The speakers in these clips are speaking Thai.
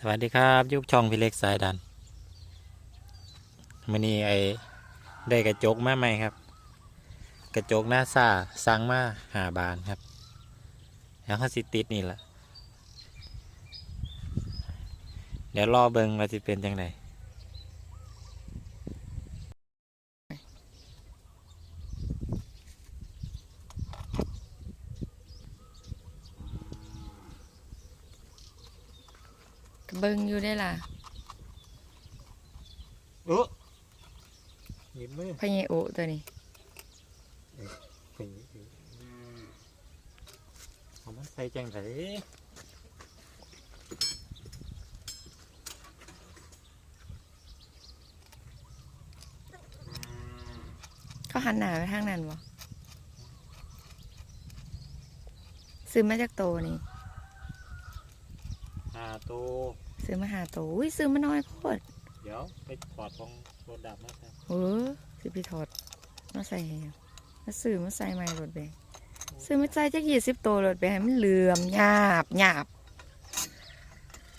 สวัสดีครับ ยุคช่องพี่เล็กสายดันมื่อนี้ไอ้ได้กระจกมาใหม่ครับ กระจกหน้าซ่าสั่งมาหาบานครับ แล้วเขาสิติดนี่แหละเดี๋ยวรอเบิงว่าจะเป็นยังไง เบิ่งอยู่ได้ล่ะโอ้หยิบมือพะเยโอตัวนี้เอามันใส่จังไดเขาหันหน้าไปทางนั้นบ่ซื้อมาจากโตนี่หาตัว ซื้อมาหาโตอุ้ยซื้อมาน้อยโพดเดี๋ยวไปถอดของรถดับมาครับเออสิพี่ถอดมาใส่ให้เอามาซื้อมาใส่ใหม่รถแบงซื้อมาใส่จักยี่สิบโตรถแบงให้มันเหลื่อมหยาบหยาบ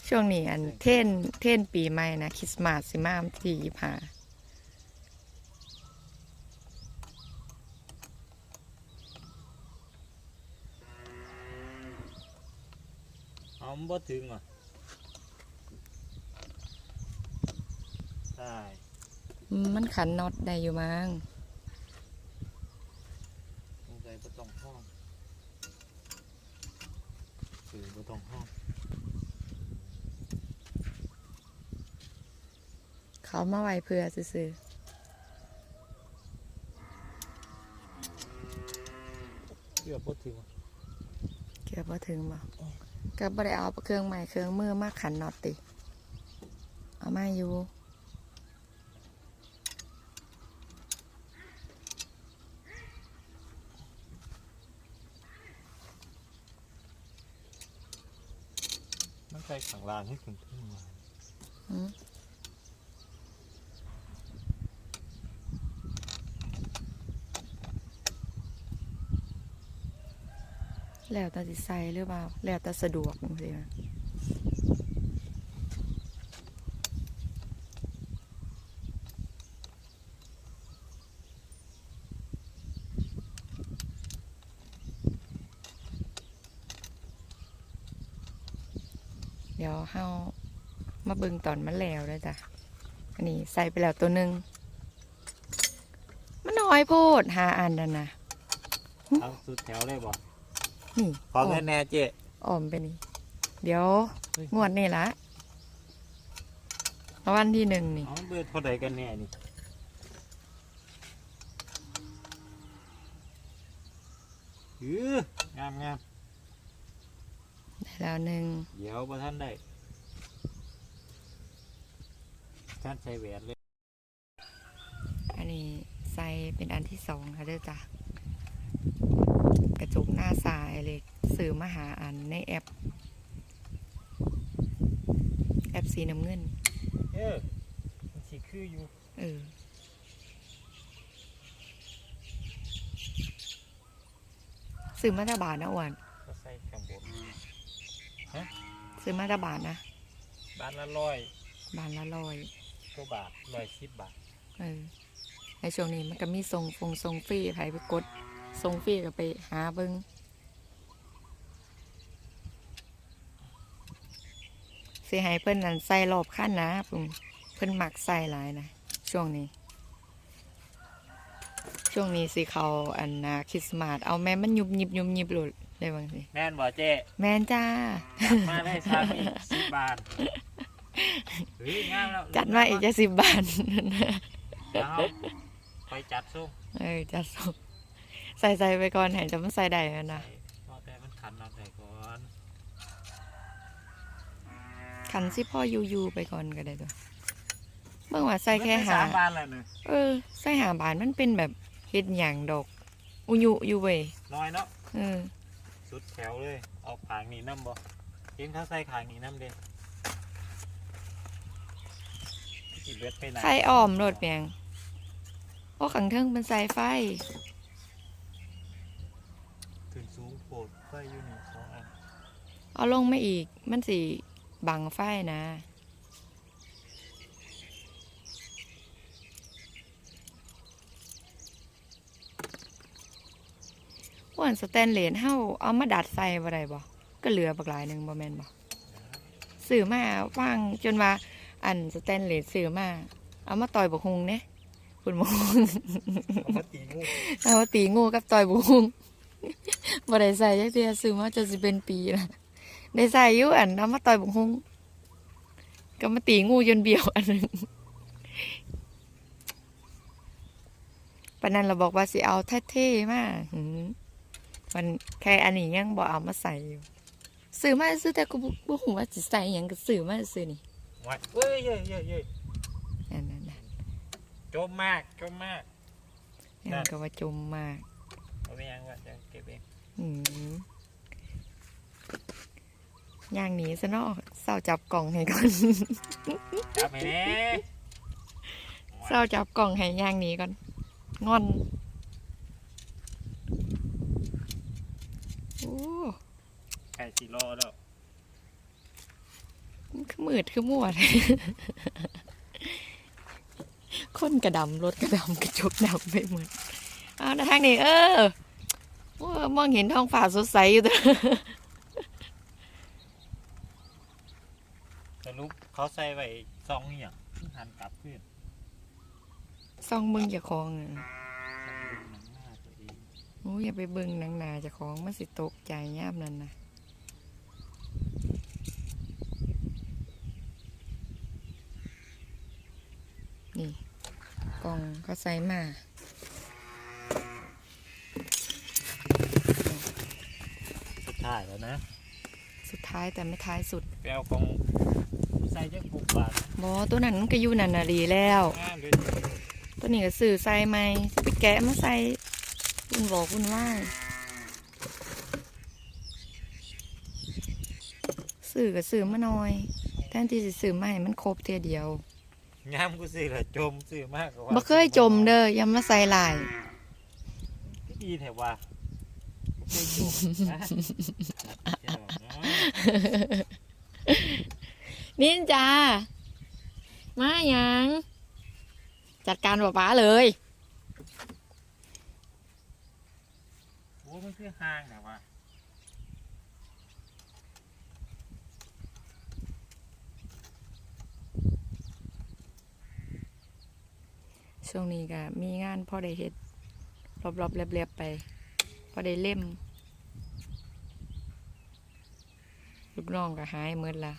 ช่วงนี้อันเท่นเท่นปีใหม่นะคริสต์มาสสิมาวันที่ยี่ห้าเอามันบ่ถึงอะ ใช่มันขันน็อตได้อยู่มั้งสงสัยบ่ต้องห้องสื่อบ่ต้องห้องเขามาไว้เพื่อซื้อเชื่อบ่ถึงว่ะๆเกือบพอถึงบ่ก็บ่ได้เอาเครื่องใหม่เครื่องมือมาขันน็อตติ เอามาอยู่ ใส่ขังลานให้ถึงถึงมาอืมแล้วแต่สิใส่หรือเปล่า แล้วแต่สะดวกจริงๆ ดี๋ยวเฮามาเบิ่งตอนมันแล้วเด้อจ้ะอันนี้ใส่ไปแล้วตัวหนึ่งมันน้อยโพดหาอันนั่นนะเอาสุดแถวเลยบ่นี่ขอเงินแน่เจ๊ออมไปนี่ เดี๋ยวเฮ้ยงวดนี่ละวันที่หนึ่งนี่เอาเบอร์เท่าใดกันแน่นี่อืองามงาม ได้แล้วหนึ่งเดี๋ยวบ่ทันได้ท่านใส่แหวนเลยอันนี้ใส่เป็นอันที่สองค่ะเด้อจ้ะกระจกหน้าสายเลยสื่อมาหาอันในแอป แอปสีน้ำเงิน เออมันสิคืออยู่เออซื้อมาตาบาทนะอ้วน ก็ใส่ข้างบน ซื้อมาตาบาทนะบาทละร้อยบาทละร้อยกว่าบาทร้อยสิบบาทเออในช่วงนี้มันก็มีทรงฟงทรงฟรีใครไปกดทรงฟรีก็ไปหาเบิงสิให้เพิ่นนั่นใส่รอบขั้นนะเพิ่นเพิ่นมักใส่หลายนะช่วงนี้ ช่วงนี้สิเขาอันนะคริสต์มาสเอาแม่มันยุบยิบยุบยิบหลุด เลยบางสิแม่นบ่เจ๊แม่นจ้า มาได้สามอีกสิบบาทเฮ้ยงามแล้วจัดมาอีกจะสิบบาทเอาไปจัดซุ้มเออจัดส่งใส่ใส่ไปก่อนให้จะมันใส่ได้แล้วนะพอแต่มันขันนอนไหนก่อนขันสิพ่อยูยูไปก่อนก็ได้ตัวเมื่อว่าใส่แค่มันไปหาสามบานเลยเนี่ยเออใส่หาบานมันเป็นแบบเฮ็ดหยังดอกอุยุอยู่เว้ยน้อยเนาะ เออ สุดแถวเลย เอาขางนี้น้ำบ่เห็นเขาใส่ขางนี้น้ำเด้กินเวทไปไหนไข่อ้อมโลดเปียงเพราะขังเทิงเป็นสายไฟขึ้นสูงโผดไฟอยู่นี่สองอันเอาลงมาอีกมันสิบังไฟนะ ว่านสแตนเลสเฮาเอามาดัดใส่บ่ได้บ่ก็เหลือบักหลายหนึงบ่แม่นบ่ซื้อมาว่างจนว่า อันสแตนเลสซื้อมา เอามาต่อยบักฮุงเนี่ยคุณหมอเอามาตีงูเอามาตีงูกับต่อยบักฮุงบ่ได้ใส่จักเทื่อซื้อมาจนสิเป็นปีละได้ใส่อยู่อันเอามาต่อยบักฮุงก็มาตีงูจนเบี้ยวอันหนึงปานนั้นเราบอกว่าสิเอาเท่ๆมาหื มมันแค่อันนี้ยังบ่เอามาใส่อยู่ซื้อมาซื้อแต่ก็บ่บ่ฮู้ว่าสิใส่หยังก็ซื้อมาซื้อนี่ไว้เฮ้ยเย้ยเย้ยเย้ยอันนั้นน่ะจมมากจมมากนั่นก็ว่าจมมากเอาไปยังว่าจะเก็บเองอืมย่างหนีซะเนาะเศร้าจับกล่องให้ก่อนจับไปแน่เศร้าจับกล่องให้ย่างหนีก่อนงอน โอ้ ไก่สีรอแล้วมันคือมืดคือมัวเลยคนกระดำรถกระดำกระจกดำไปหมดเอานะทางนี้เออโอ้มองเห็นท้องฟ้าสดใสอยู่ตัวสรุปเขาใส่ไว้ซองนี่อย่างหันกลับขึ้นซองมึงอย่าคลองอะ ใส่ดูหนังหน้าตัวเอง โอ้ยอย่าไปเบิ่งหนังหนาเจะของมันสิตกใจย่ามนั่นนะนี่กล่องเขาใส่มาสุดท้ายแล้วนะ สุดท้ายแต่ไม่ท้ายสุดไปเอาของใส่จักปุกบาทบอตัวนั้นมันก็อยู่นันนาดีแล้วอ่าเลยตัวนี้ก็สื่อใส่ไหมไปแกะมาใส่ คุณบอกคุณว่าสื่อก็สื่อมาหน่อยแทนที่จะสื่อมาให้มันครบเทียเดียวย้ำกูซื้อละจมซื้อมากกว่าบ่เคยจมเด้ออยังมาใส่หลายดีแถวว่าบ่เคยจมนะเจ้าเนาะนินจามาหยัง จัดการป๊าป๊าเลย มันคือห้างนะวะช่วงนี้ก็มีงานพ่อได้เฮ็ดรอบๆเรียบๆไปพ่อได้เล่ม ลูกน้องก็หายหมดละ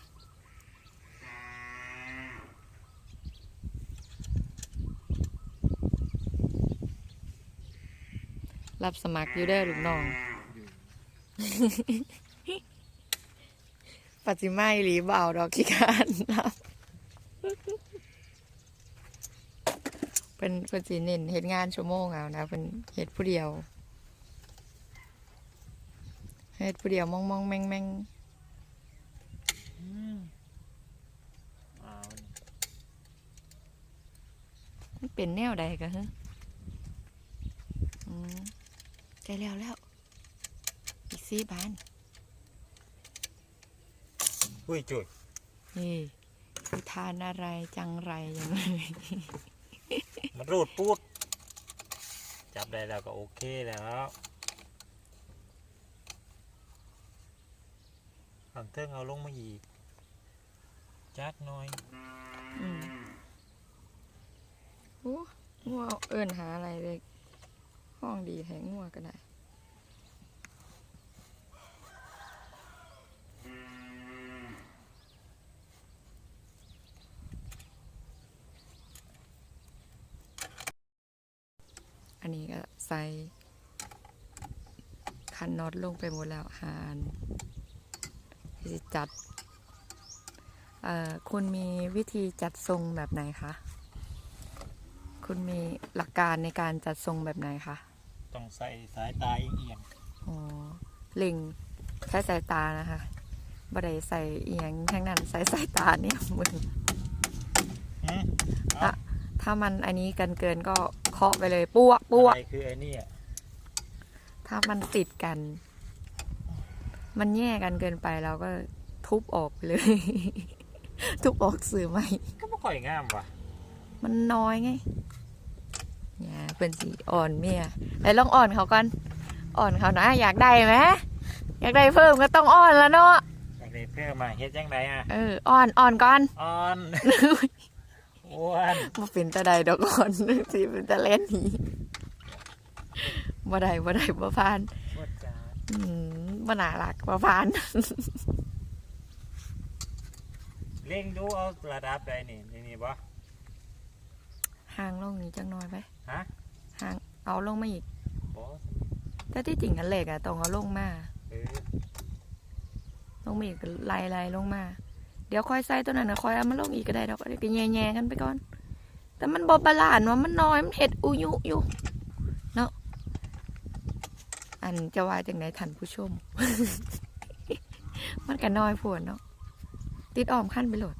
รับสมัครอยู่เด้อลูกน้องปัจจิมาอีหลีเบเอาดอกขี้การรับเป็นเป็นสีเน้นเฮ็ดงานชั่วโมงเอานะเป็นเฮ็ดผู้เดียวเฮ็ดผู้เดียวมองมองแมงแมงอืมเอานี่มันเป็นแนวใดกันฮะอืม ใจแล้วแล้ว อีกสี่บานอุ้ยจุดนี่คือทานอะไรจังไรอย่างไรมันรูดปูดจับได้แล้วก็โอเคแล้วฝั่งเทิงเอาลงมาอีกจักหน่อยอืมโอ้งัวเอินหาอะไรเลย ห้องดีแหงงัวก็ได้อันนี้ก็ใส่คันน็อตลงไปหมดแล้วหานจะจัดคุณมีวิธีจัดทรงแบบไหนคะ คุณมีหลักการในการจัดทรงแบบไหนคะ ต้องใส่สายตาเอียงอ๋อเล็งใช้สายตานะคะบ่ได้ใส่เอียงทั้งนั้นใส่สายตาเนี่ยมึงๆหืมถ้ามันอันนี้กันเกินก็เคาะไปเลยปั้วปั้วอะไรคือไอ้นี่อะถ้ามันติดกัน มันแย่กันเกินไปเราก็ทุบออกไปเลย ทุบออกสื่อใหม่ก็ไม่ค่อยงามว่ะ มันน้อยไง เนี่ยเป็นสีอ่อนเมียไหนลองอ่อนเขากันอ่อนเขานะอยากได้ไหมอยากได้เพิ่มก็ต้องอ่อนแล้วเนาะอยากได้เพิ่มมาเฮ็ดจังไดอะเอออ่อนอ่อนก่อนอ่อนอ้วนมาเป็นตาใดดอกอ่อนสิเป็นตาเล่นหนีบ่ได้บ่ได้บ่พานปวดจ้าอืมบ่น่ารักบ่พานเร่งดูเอาระดับใดนี่นี่นี่บ่ห่างลงนี้จังน้อยไปฮะ ห่างเอาลงมาอีกบ่แต่ที่จริงอันเหล็กอะต้องเอาลงมา เออลงมาอีกไล่ไล่ลงมา เดี๋ยวค่อยใส่ตัวนั้นนะค่อยเอามาลงอีกก็ได้ดอกก็แย่แย่ๆกันไปก่อน แต่มันบอบาลานซ์ว่ามันน้อยมันเห็ดอุยุอยู่เนาะอันจะว่าจังไหนท่านผู้ชม มันก็น้อยพวนเนาะติดอ้อมขั้นไปโหลด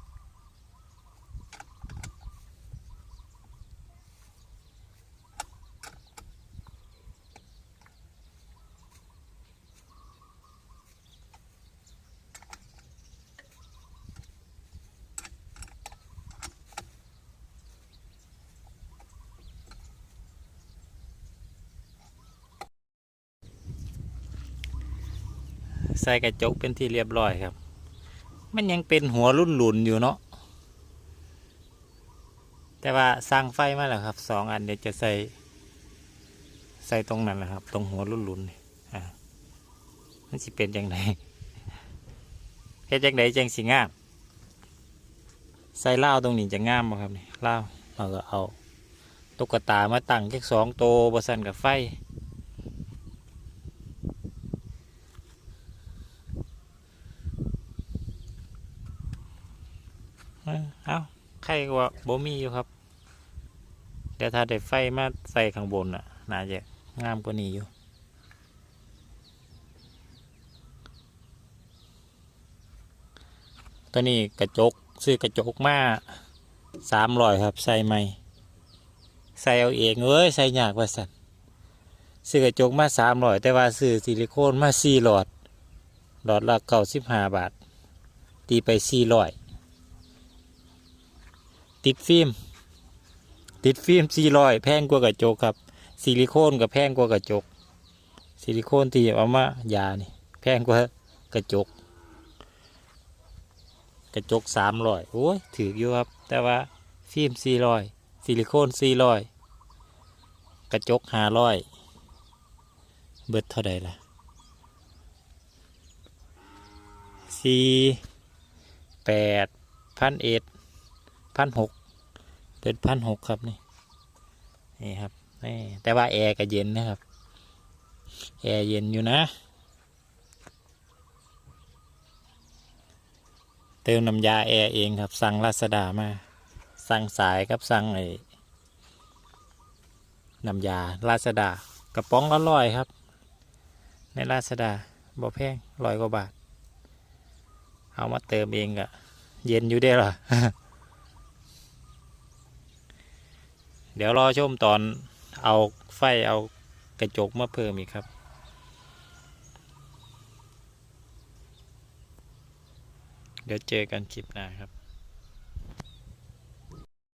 ใส่กระจกเป็นที่เรียบร้อยครับ มันยังเป็นหัวรุ่นหลุนอยู่เนาะแต่ว่าสร้างไฟมาแล้วครับสองอันเดี๋ยวจะใส่ใส่ตรงนั้นแหละครับ ตรงหัวรุ่นหลุนนี่อ่ามันสิเป็นยังไงเฮ็ดจังไดจังสิงาม ใส่เหล้าตรงนี้จะงามบ่ครับนี่เหล้าเราก็เอาตุ๊กตามาตั้งแค่สองโตวบสันกับไฟ เอ้าใครว่าบ่มีอยู่ครับ เดี๋ยวถ้าได้ไฟมาใส่ข้างบนน่ะ น่าจะงามกว่านี้อยู่ตัวนี้กระจกซื้อกระจกมาสามร้อยครับ ใส่ใหม่ใส่เอาเองเอ้ยใส่ยากว่าสันซื้อกระจกมาสามร้อยแต่ว่าซื้อซิลิโคนมาสี่หลอด หลอดละเก้าสิบห้าบาท ตีไปสี่ร้อย ติดฟิล์มติดฟิล์มสี่ร้อยแพงกว่ากระจกครับซิลิโคนกับแพงกว่ากระจกซิลิโคนที่เอามายานี่แพงกว่ากระจก กระจกสามร้อยโอ้ยถืออยู่ครับ แต่ว่าฟิล์มสี่ร้อยซิลิโคนสี่ร้อยกระจกห้าร้อยเบิดเท่าใดล่ะสี่แปดพันเอ็ด พันหกเป็นพันหกครับนี่นี่ครับนี่แต่ว่าแอร์ก็เย็นนะครับแอร์เย็นอยู่นะ เติมน้ำยาแอร์เองครับ สั่งลาซาดามา สั่งสายครับสั่งไอ้น้ำยาลาซาดากระป๋องละร้อยครับ ในลาซาดาบ่แพงร้อยกว่าบาท เอามาเติมเองก็เย็นอยู่ได้หรอ เดี๋ยวรอชมตอนเอาไฟเอากระจกมาเพิ่มอีกครับ เดี๋ยวเจอกันคลิปหน้าครับ